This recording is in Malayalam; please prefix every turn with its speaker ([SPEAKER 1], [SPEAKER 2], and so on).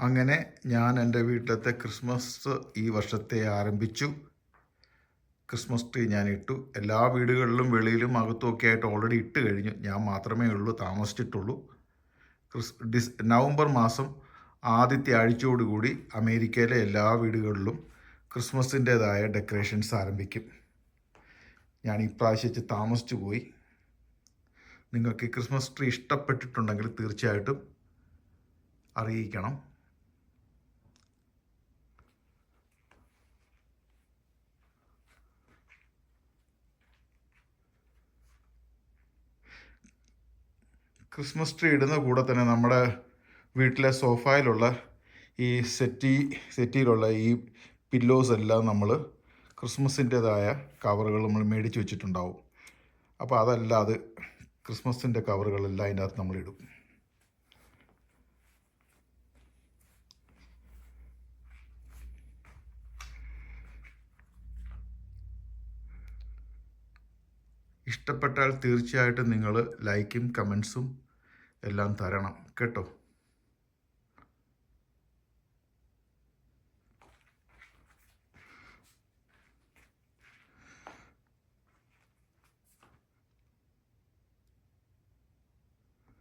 [SPEAKER 1] അങ്ങനെ ഞാൻ എന്റെ വീട്ടിലത്തെ ക്രിസ്മസ് ഈ വർഷത്തെ ആരംഭിച്ചു. ക്രിസ്മസ് ട്രീ ഞാൻ ഇട്ടു. എല്ലാ വീടുകളിലും വെളിയിലും അകത്തും ഒക്കെ ആയിട്ട് ഓൾറെഡി ഇട്ട് കഴിഞ്ഞു. ഞാൻ മാത്രമേ ഉള്ളൂ താമസിച്ചിട്ടുള്ളൂ. ക്രിസ് ഡിസ് നവംബർ മാസം ആദ്യത്തെ ആഴ്ചയോടുകൂടി അമേരിക്കയിലെ എല്ലാ വീടുകളിലും ക്രിസ്മസിന്റേതായ ഡെക്കറേഷൻസ് ആരംഭിക്കും. ഞാൻ ഈ പ്രാവശ്യച്ച് താമസിച്ചു പോയി. നിങ്ങൾക്ക് ക്രിസ്മസ് ട്രീ ഇഷ്ടപ്പെട്ടിട്ടുണ്ടെങ്കിൽ തീർച്ചയായിട്ടും അറിയിക്കണം. ക്രിസ്മസ് ട്രീ ഇടുന്ന കൂടെ തന്നെ നമ്മുടെ വീട്ടിലെ സോഫയിലുള്ള ഈ സെറ്റി സെറ്റിയിലുള്ള ഈ പില്ലോസ് എല്ലാം നമ്മൾ ക്രിസ്മസിന്റെതായ കവറുകൾ നമ്മൾ മേടിച്ച് വെച്ചിട്ടുണ്ടാവും. അപ്പോൾ അതല്ലാതെ ക്രിസ്മസിന്റെ കവറുകളെല്ലാം അതിന്റെ അകത്ത് നമ്മൾ ഇടും. ഇഷ്ടപ്പെട്ടാൽ തീർച്ചയായിട്ടും നിങ്ങൾ ലൈക്കും കമൻസും എല്ലാം തരണം. കേട്ടോ?